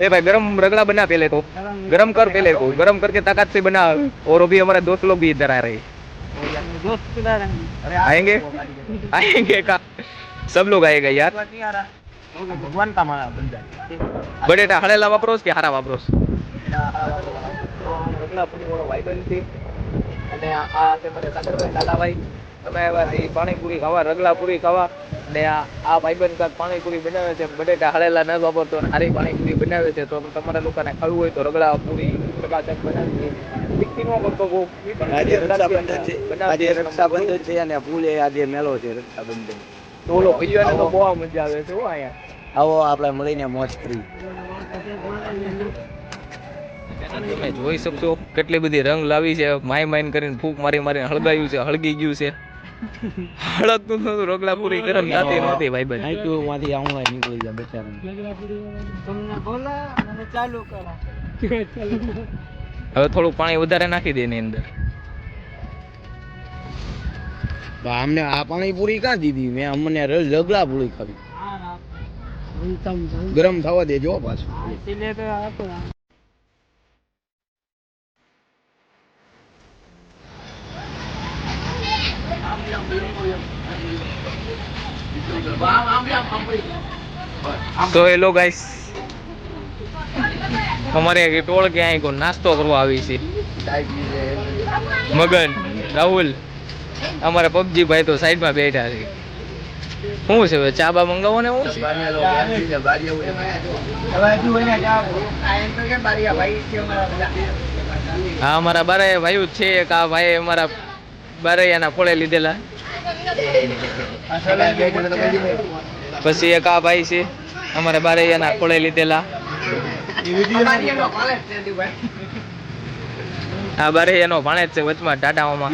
ए भाई गरम रगड़ा बना पहले तो गरम कर पहले को गरम करके ताकत से बना और अभी हमारे दोस्त लोग भी इधर आ रहे हैं दोस्त किधर है आएंगे आएंगे का सब लोग आएगा यार नहीं आ रहा भगवान का मारा बंदा બટેટા હળેલા વાપરોસ કે હારા વાપરોસ અને આ આ છે મારે સાગરભાઈ લાલાભાઈ તમે આવ્યા છે પાણીપુરી ખાવા રગલાપુરી ખાવા ને આ આ ભાઈબંધ કાંઈક પાણીપુરી બનાવે છે બટેટા હળેલા ન વાપરતો અને હારી પાણીપુરી બનાવે છે તો તમારા લોકોને ખાવું હોય તો રગડા પૂરી ચકાચક બનાવી આજે રક્ષાબંધન છે અને ફૂલે આજે મેળો છે રક્ષાબંધન. તો ઓલો ભૈયાને તો બહુ મજા આવે છે હો અહીંયા. આવો આપણે મળીને મોજ કરી તમે જોઈ શકશો કેટલી બધી રંગ લાવી છે માય માઈન કરીને ફૂંક મારી મારીને હળગાયું છે હળગી ગયું છે. હળકતું નતું રોગલા પૂરી ગરમ જાતી નહોતી ભાઈ બન આઈ તું માંથી આવું આઈ નીકળી જા બેચારા તમને બોલા મને ચાલુ કરા. હવે થોડું પાણી વધારે નાખી દે એની અંદર. અમને આ પાણી પૂરી કાં દીધી? મેં અમને રગલા પૂરી ખાવી ગરમ થવા દેજો પાછું. તો હેલો ગાઈસ અમારે ટોળ કે અહીં કોઈ નાસ્તો કરવા આવી છે. મગન, રાહુલ, અમારા પબજી ભાઈ તો સાઈડમાં બેઠા છે. શું છે ચા બા મંગાવો ને શું હા, અમારા બારે ભાઈ જ છે એક, આ ભાઈ અમારા બારૈયાના ફોળે લીધેલા. પછી એક આ ભાઈ છે અમારા બારૈયાના કોળે લીધેલા. આ બારે એનો ભાણે છે વચમાં ટાટાઓમાં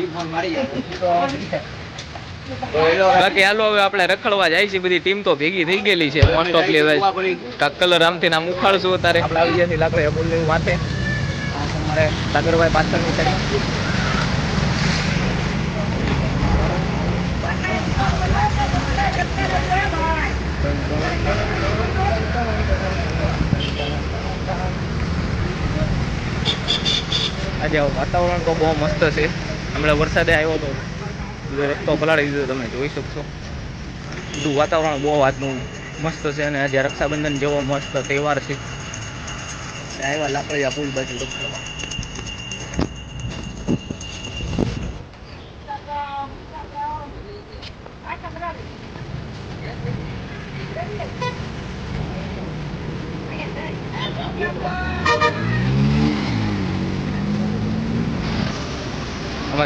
બાકી હાલો હવે આપણે રખડવા જાય છે બધી ટીમ તો ભેગી થઈ ગયેલી છે મોસ્ટ ઓફ કાંક કલર આમથી આમ ઉખાડશું અત્યારે. આપણે આવી ગયા છીએ લાકડી અમૂલની માથે સાગરભાઈ પાછળની સાઈડ આજે વાતાવરણ તો બહુ મસ્ત છે. હમણાં વરસાદે આવ્યો તો બધો રસ્તો પલાળી દીધો તમે જોઈ શકશો. બધું વાતાવરણ બહુ આજનું મસ્ત છે અને આજે રક્ષાબંધન જેવો મસ્ત તહેવાર છે. આવ્યા લાકડિયા પુલ બાજુ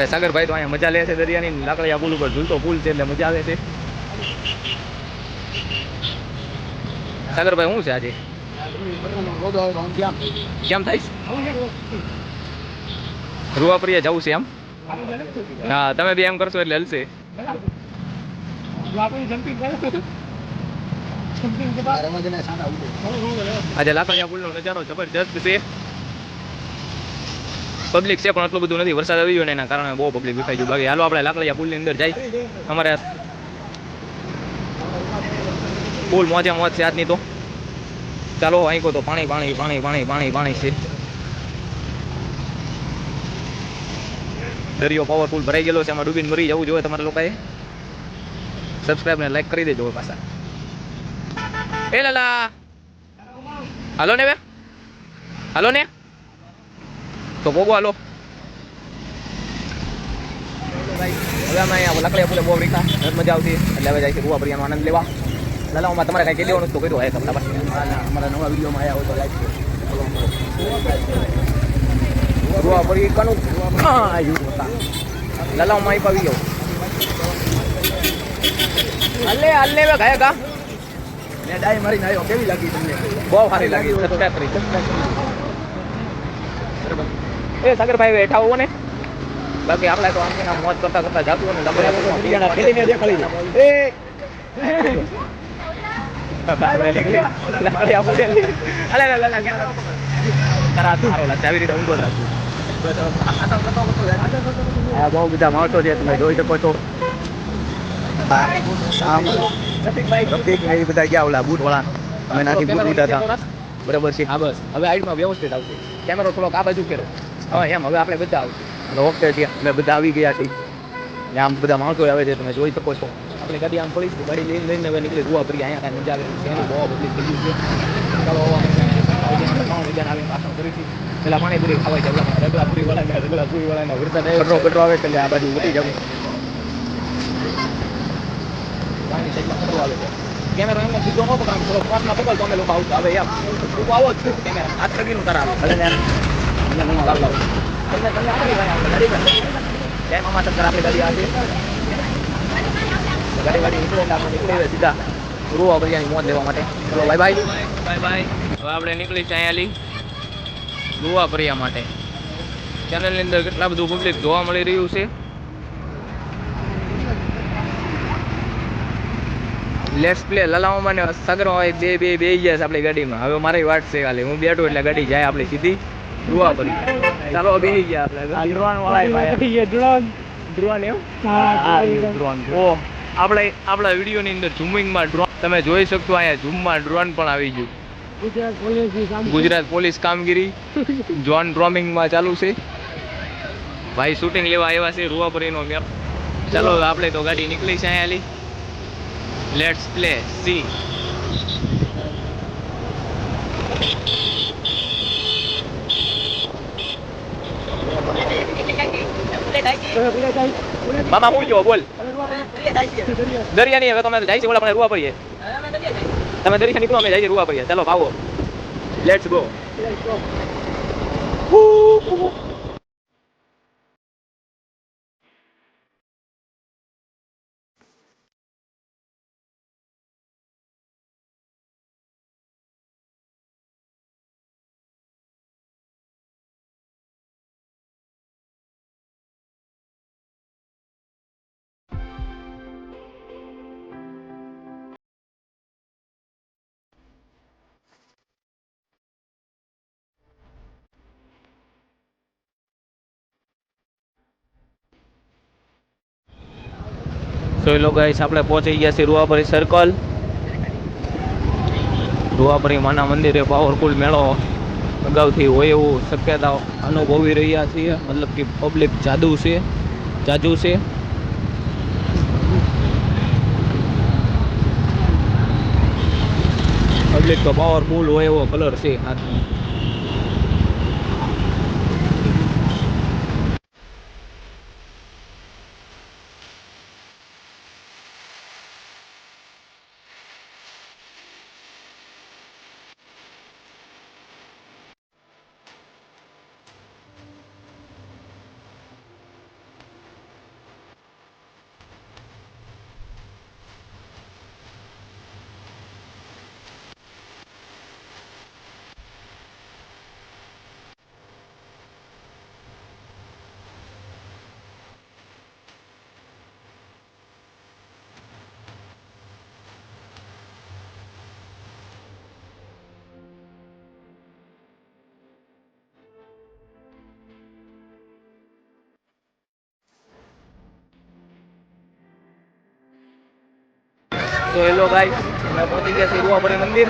અમારે સાગરભાઈ તો અહીંયા મજા લે છે દરિયાની લાકડિયા પુલ ઉપર ઝૂલતો પુલ છે એટલે મજા આવે છે. સાગરભાઈ શું છે આજે? કેમ થાય રૂવાપરીએ જવું છે એમ? હા, તમે બી એમ કરશો એટલે હલશે. આજે લાકડિયા પુલનો નજારો જબરજસ્ત છે. પબ્લિક છે, પણ આટલું બધું નથી. વરસાદ આવી ગયો ને એના કારણે બહુ પબ્લિક વિખાઈ ગયું. બાકી હાલો આપણે લાકડિયા પુલની અંદર જાય. અમારે પુલ મોજે મોજ છે આજની તો. ચાલો અહીં તો પાણી પાણી પાણી પાણી પાણી પાણી છે. દરિયો પાવરફુલ ભરાઈ ગયેલો છે. એમાં ડૂબીને મરી જવું જોઈએ તમારા લોકોએ. સબસ્ક્રાઇબ ને લાઈક કરી દેજો પાછા. એ લાલા! હાલો ને બે હાલો ને? તો પોગો હાલો હવે અમે અહીંયા લાકડીયા પુલે બહુ રીખા મજા આવતી. એટલે હવે જાય છે રૂવા ભરિયાનો આનંદ લેવા. લાલાઓમાં તમારે કાંઈ લેવાનું દેવાનું તો કીધું હોય તમને બસ. અમારા નવા વિડીયોમાં આવ્યા હોય તો લાઈક રૂવા ભરી કનું આવ્યું હતા લાલાઓમાં અહીં પાવી ગયો હલ્લે હલ્લે વે ગયા કા મેં ડાય મારીને આવ્યો કેવી લાગી તમને? બહુ સારી લાગી. સબસ્ક્રાઇબ કરી એ સાગરભાઈ બેઠા હોવો ને. બાકી આપણે તો આમ મોજ કરતા કરતા જાતું ને લંબડા બીજાના ખેતીને દેખાડી દે. એ. આવી રીતે ઊંઘો રાખું આ બહુ બધા માણસો છે તમે જોઈ શકો છો. એ બધા ગયા ઓલા બૂટ વાળા અમે નાથી બૂટ લીધા હતા બરાબર છે. હા બસ. હવે આઈડમાં વ્યવસ્થિત આવશે. કેમેરો થોડોક આ બાજુ ફેરો હવે એમ. હવે આપણે બધા આવશું. ઓકે ત્યાં અમે બધા આવી ગયા છીએ. આમ બધા માણસો આવે છે, તમે જોઈ શકો છો. આપણે ગાડી આમ પડી છે ગાડી લઈને લઈને હવે નીકળી જોવા પડી અહીંયા કાંઈ મજા આવે એની બહુ બધી થઈ ગયું છે. ચાલો પાણીપુરી ખાવા છે. રગલા પૂરી વાળાને, રગલા પૂરી વાળાને. વરસાદ કટરો કટરો આવે એટલે આ બાજુ ઉતરી જવું આવે કેમેરો એમ સીધો ન પકડાવ થોડો પકડ તો અમે લોકો આવતા. હવે એમ. તું આવો જ કેમેરા હાથ ગાડી રૂવા મોજ લેવા માટે ચલો બાય બાય બાય બાય હવે આપણે નીકળી છે અહીંયાથી રૂવા બરિયા માટે ચેનલની અંદર કેટલા બધું પબ્લિક જોવા મળી રહ્યું છે લેટ્સ પ્લે લલાવમાં ને સગરો હોય, બે બે બે ગયા છે આપણી ગાડીમાં. હવે મારી વાત છે ખાલી. હું બેઠું એટલે ગાડી જાય આપણી સીધી. રૂવા કરી ચાલો બે ગયા આપણે. ડ્રોન વાળા ડ્રોન ડ્રોન એમ? હા ડ્રોન ઓ આપણે આપણા વિડીયોની અંદર ઝૂમિંગમાં ડ્રોન તમે જોઈ શકશો અહીંયા ઝૂમમાં ડ્રોન પણ આવી ગયું. ગુજરાત પોલીસ કામગીરી. જોન ડ્રોમિંગમાં ચાલુ છે. ભાઈ શૂટિંગ લેવા આવ્યા છે રૂવાપરીનો મેપ. ચાલો આપણે તો ગાડી નીકળી છે અહીંયાથી. લેટ્સ પ્લે સી મામા હું જો બોલ. દરિયા નહીં, હવે તમે જાય છે ઓલા પણ રૂવા પડીએ. તમે દરિયા નીકળો, અમે જાય છે રૂવા પડીએ. ચાલો ભાવો લેટ્સ ગો એ લોકો ગાઈસ આપણે પહોંચી ગયા છીએ રૂવાપરી સર્કલ રૂવાપરી માના મંદિરે પાવરફુલ મેળો અગાઉથી હોય એવું શક્યતા અનુભવી રહ્યા છીએ. મતલબ કે પબ્લિક જાદુ છે, જાજુ છે. પબ્લિક તો પાવરફુલ હોય એવો કલર છે હાથમાં. તો હેલો ગાઈસ, અમે પહોંચી ગયા છીએ રૂવાપરી મંદિર.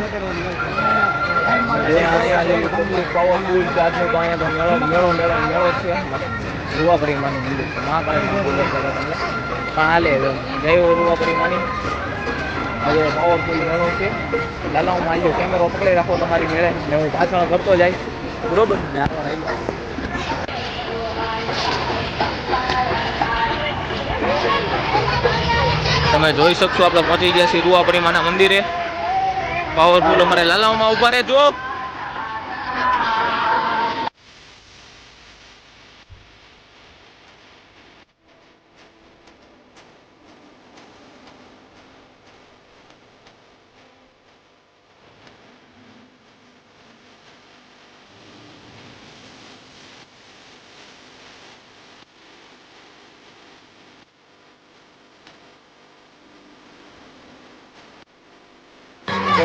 પાવરફુલ આજનો તો અહીંયા મેળો મેળો મેળો મેળો છે. રૂવાપરી માનું મંદિર મહાકાળી પણ હાલે જય હો માની આજે પાવરફુલ મેળો છે. લાલા હું માલ્યો કેમેરો પકડી રાખો, તમારી મેળે. ને હું ભાષણ કરતો જાય. બરોબર? તમે જોઈ શકશો આપણે પહોંચી ગયા છીએ રૂવાપરીમાના મંદિરે. પાવરફુલ અમારે લાલાઓમાં ઊભા રહેજો.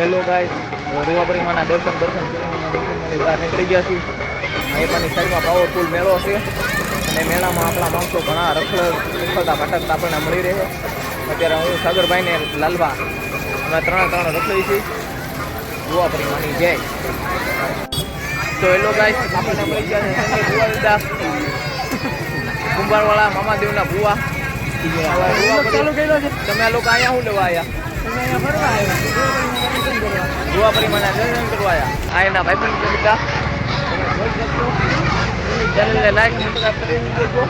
હેલો ગાય રૂવાપરી માના દર્શન દર્શન કરીને બહાર નીકળી ગયા છીએ. અહીંયાની સાઈડમાં પાવરફુલ મેળો છે. અને મેળામાં આપણા માણસો ઘણા રખડ રખડતા ભટકતા આપણને મળી રહે. અત્યારે હું સાગરભાઈને લાલવા અમે ત્રણે ત્રણ રખડી છીએ ભુવા પરિમાની જય. તો હેલો ગાય આપણને મળી ગયા છે ભુવાદાસ કુંભારવાળા મામાદેવના ભુવા. તમે આ લોકો અહીંયા શું લેવા આવ્યા? ભુવા પરિમાના દર્શન કરવા આવ્યા આ એના ભાઈબંધ છે. બધા ચેનલને લાઈક સબસ્ક્રાઇબ કરી દેજો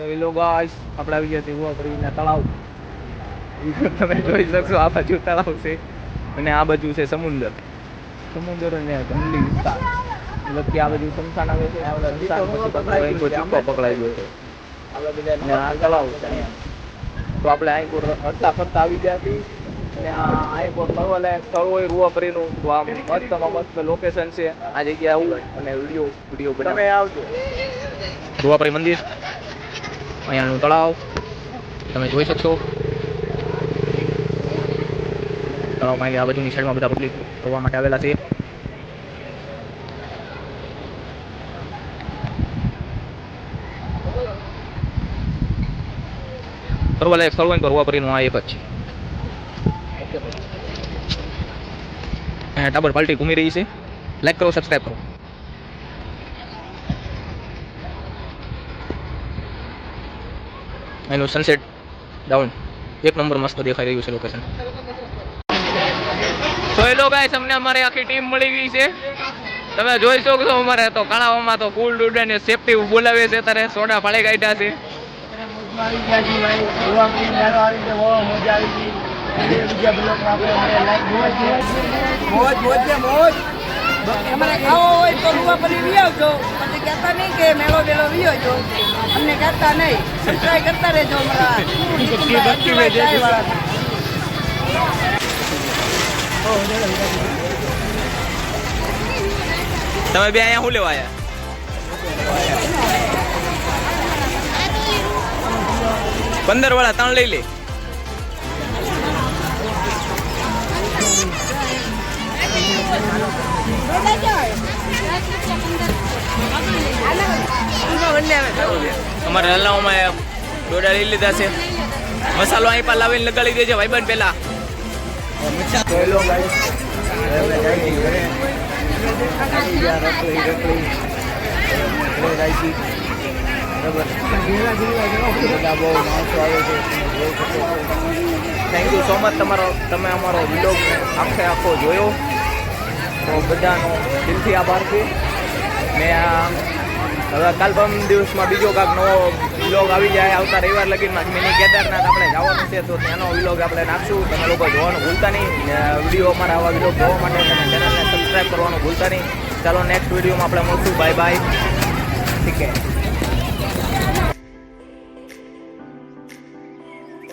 તો એ લોકો આપણે આવી ગયા તેવું પરિના તળાવ. તમે જોઈ શકશો આ બાજુ તળાવ છે અને આ બાજુ છે સમુદ્ર. સમુદ્ર અને જંગલી વિસ્તાર. મતલબ કે આ બાજુ સમસાન આવે છે ચૂકો પકડાઈ ગયો છે. અને આ તળાવ છે તો આપણે કોઈ હરતા ફરતા આવી ગયા છીએ. અને આ અહીં કોઈ ફરવા સ્થળ હોય રૂવા પરીનું તો આ મસ્તમાં મસ્ત લોકેશન છે. આ જગ્યાએ આવું અને વીડિયો વીડિયો બનાવે. આવજો. રૂવાપરી મંદિર? અહીંયાનું તળાવ. તમે જોઈ શકશો. તળાવમાં આ બાજુની સાઈડમાં બધા પબ્લિક જોવા માટે આવેલા છે. ફરવા લાયક સ્થળ હોય ફરવા ફરીનું આ એક જ છે. ટાબર પાર્ટી ઘૂમી રહી છે. લાઈક કરો સબસ્ક્રાઈબ કરો. એનું સનસેટ ડાઉન એક નંબર મસ્ત દેખાઈ રહ્યું છે લોકેશન તો એ અમને અમારી આખી ટીમ મળી ગઈ છે. તમે જોઈ શકો છો અમારે તો કાળાવામાં તો ફૂલ ડૂડે સેફટી બોલાવે છે તારે સોડા ફાળે કાઢ્યા છે. મજા મોજ મોજ મેળો બેળો વી આવજો. અમને કરતા નહીં. સબસ્ક્રાઈબ કરતા રહેજો અમારા તમે બે અહીંયા શું લેવા આવ્યા? પંદર વાળા ત્રણ લઈ લે. અમારે હલાવમાં ડોડા લઈ લીધા છે. મસાલો અહીં પર લાવીને લગાડી દેજે ભાઈબંધ પેલા થેન્ક યુ સો મચ તમારો, તમે અમારો વિલોગ આખે આખો જોયો. તો બધાનો દિલથી આભાર છે. ને હવે કાલ પરમ દિવસમાં બીજો કાંક નવો વિલોગ આવી જાય, આવતા રવિવાર લગીનમાં મિની કેદારનાથ આપણે જવાનું છે, તો ત્યાંનો વિલોગ આપણે નાખશું. તમે લોકો જોવાનું ભૂલતા નહીં. વીડિયો અમારા આવા વિલોગ જોવા માટે તમે ચેનલને સબસ્ક્રાઈબ કરવાનું ભૂલતા નહીં. ચાલો નેક્સ્ટ વિડીયોમાં આપણે મળશું. બાય બાય ઠીક છે